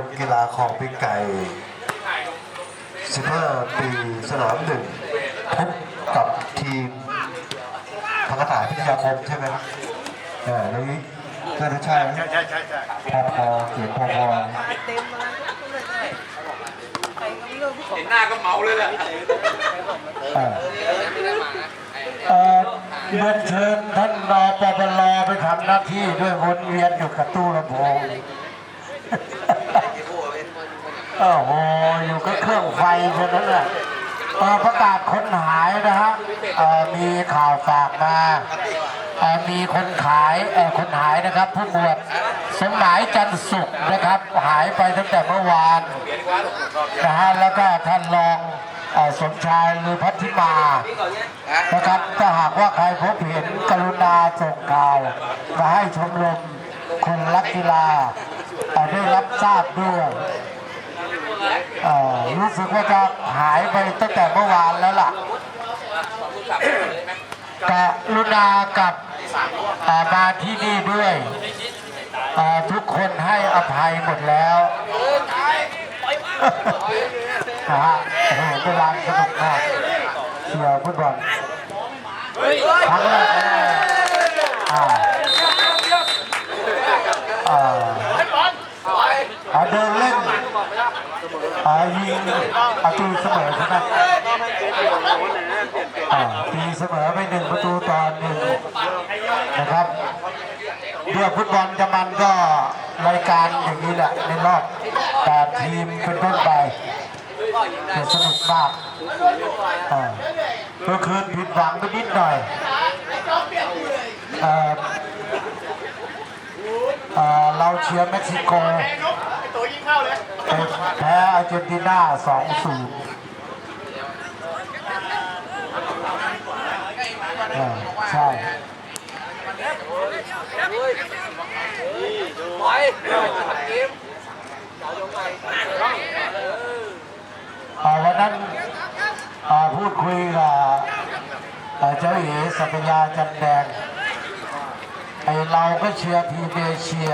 ลกีฬาของปีไก่ 15 ปีสนามหนึ่งพบกับทีมพัฒนาพิทยาคมใช่ไหมครับอ่าแล้วนี้น่าจะใช่ไหมใช่ใช่ใช่ใช่พอพอเขียนพอพอเต็มมาใครก็ไม่รู้พี่เห็นหน้าก็เมาเลยแหละอ่าเอ่อเรียนเชิญท่านรอปปลไปทำหน้าที่ด้วยวนเวียนอยู่กับตู้ลำโพง โอ้โหอยู่กับเครื่องไฟเท่านั้นแหละประกาศคนหายนะฮะมีข่าวฝากมามีคนขายคนหายนะครับ ผู้หมวดสมหมายจันสุขนะครับ หายไปตั้งแต่เมื่อวานนะฮะแล้วก็ท่านรองสมชายลือพัทิมานะครับถ้าหากว่าใครพบเห็นกรุณาส่งข่าวมาให้ชมรมคนรักกีฬาได้รับทราบด้วย รู้สึกว่าจะหายไปตั้งแต่เมื่อวานแล้วล่ะกรุณากับมาที่นี่ด้วยทุกคนให้อภัยหมดแล้วนะฮะโอ้โหเป็นรางสนุกมากเชียร์ฟุตบอลครั้งแรกนะอ่าอ่าอ่าเดิน อายิงประตูเสมอใช่ไหมตีเสมอไปหนึ่งประตูต่อหนึ่งนะครับเรื่องฟุตบอลจะมันก็รายการอย่างนี้แหละในรอบแปดทีมเป็นต้นไปจะสนุกมากอ่าเมื่อคืนผิดหวังไปนิดหน่อยอ่อเอ่อเราเชียร์เม็กซิโก ตัวยิงเข้าเลยแพ้อาร์เจนตินา2-0เออใช่ไปวันนั้นพูดคุยกับเจ้าเอ๋สัตยาจันแดงไอเราก็เชียร์ทีมเอเชีย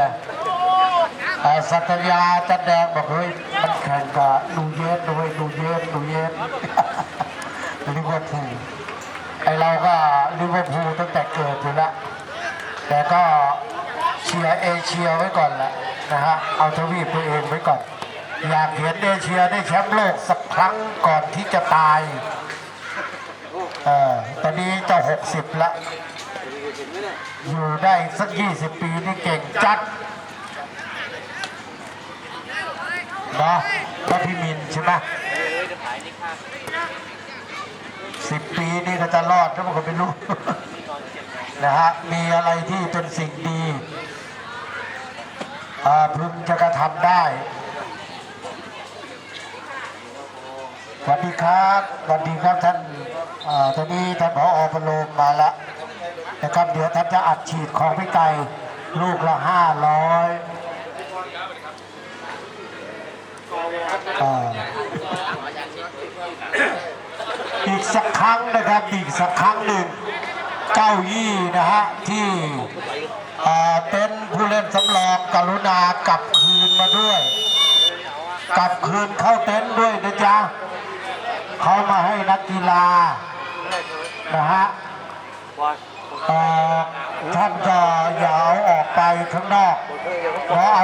สัตยาจันแดงบอกเฮ้ยมันแข่งกับดูเยสด้วยดูเยสดูเยสลิเวอร์พูลไอเราก็ลิเวอร์พูลตั้งแต่เกิดอยู่ล้วแต่ก็เชียร์เอเชียไว้ก่อนแหละนะฮะเอาทวีปตัวเองไว้ก่อน อยากเห็นเอเชียได้แชมป์โลกสักครั้งก่อนที่จะตายเออตอนนี้จะหกสิบละอยู่ได้สักยี่สิบปีนี่เก่งจัดเนาะพระพิมินใช่ไหมสิบปีนี่ก็จะรอดถ้ามันก็ไม่รู้นะฮะมีอะไรที่เป็นสิ่งดีอ่าพึงจะกระทำได้สวัสดีครับสวัสดีครับท่านอ่าตอนนี้ท่านผอพโลมมาแล้วนะครับเดี๋ยวท่านจะอัดฉีดของพี่ไก่ลูกละห้าร้อย อีกสักครั้งนะครับอีกสักครั้งหนึ่งเก้าอี้นะฮะที่เต็นผู้เล่นสำรองกรุณากลับคืนมาด้วย กลับคืนเข้าเต็นท์ด้วยนะจ๊ะเขามาให้นักกีฬานะฮะท่านก็อย่าเอาออกไปข้างนอกเพราะ